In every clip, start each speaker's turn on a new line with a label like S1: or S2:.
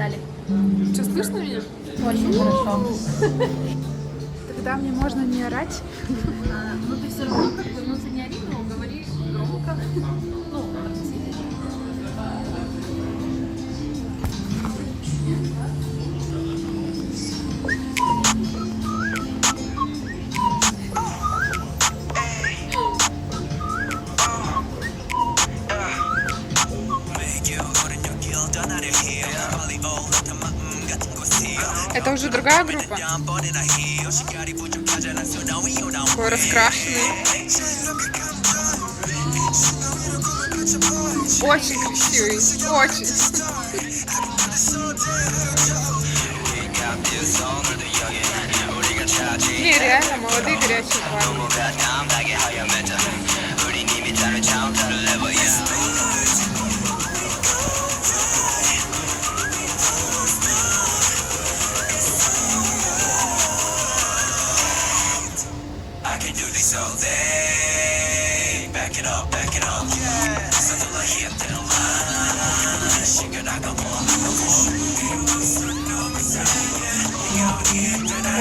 S1: написали.
S2: Что, слышно меня?
S1: Очень хорошо.
S2: Тогда мне можно не орать.
S1: Ну ты все равно как бы, ну ты не ори, но говори громко. Ну, относительно.
S2: Это уже другая группа? Такой раскрашенный. Очень красивый. Очень.
S3: Не, реально, молодые
S2: горячие парни.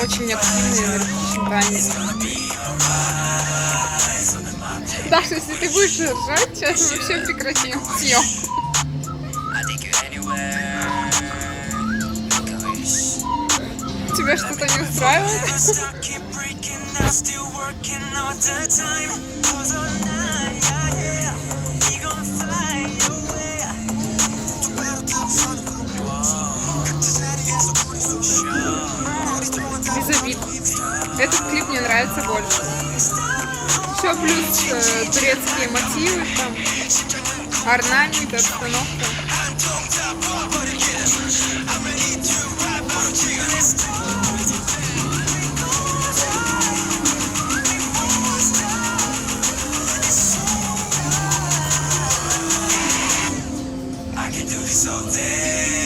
S2: Очень энергичные парни. Даша, если ты будешь ржать, сейчас вообще прекратим. Съем. Тебя что-то не устраивает? Этот клип мне нравится больше. Все плюс э, турецкие мотивы, там, орнамент, обстановка.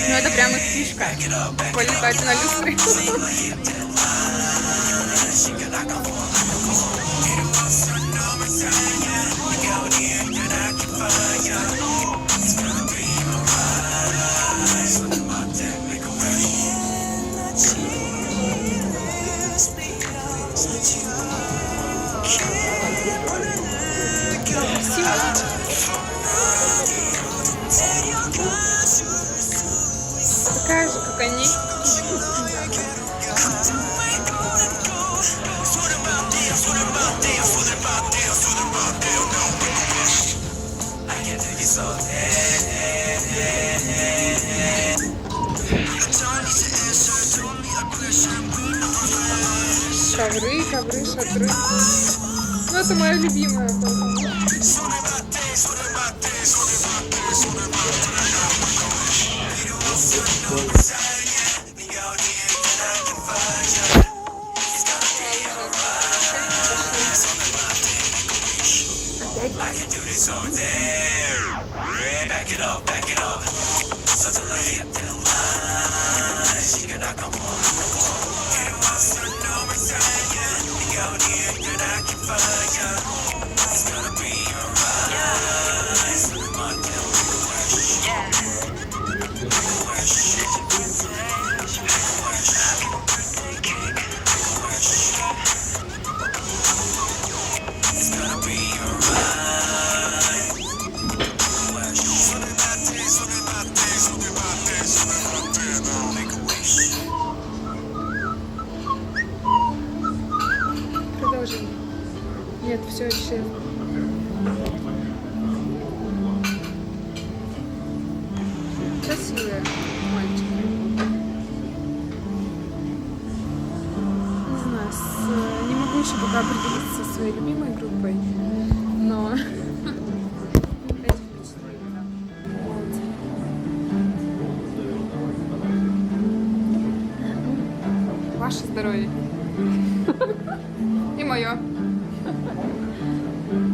S2: Ну это прям их фишка. Полетать на люстры. Ковры, ковры, шатры. Ну, это моя любимая.
S1: I can do this all day. Back it up, back it up. Something like it, then line. She can knock on one. Can't watch her number sign, yeah. Go near, and I can find ya.
S2: Нет, все еще. Красивые мальчики. Не знаю, с- не могу еще пока определиться со своей любимой группой, но... Ваше здоровье. И мое. mm-hmm. mm-hmm.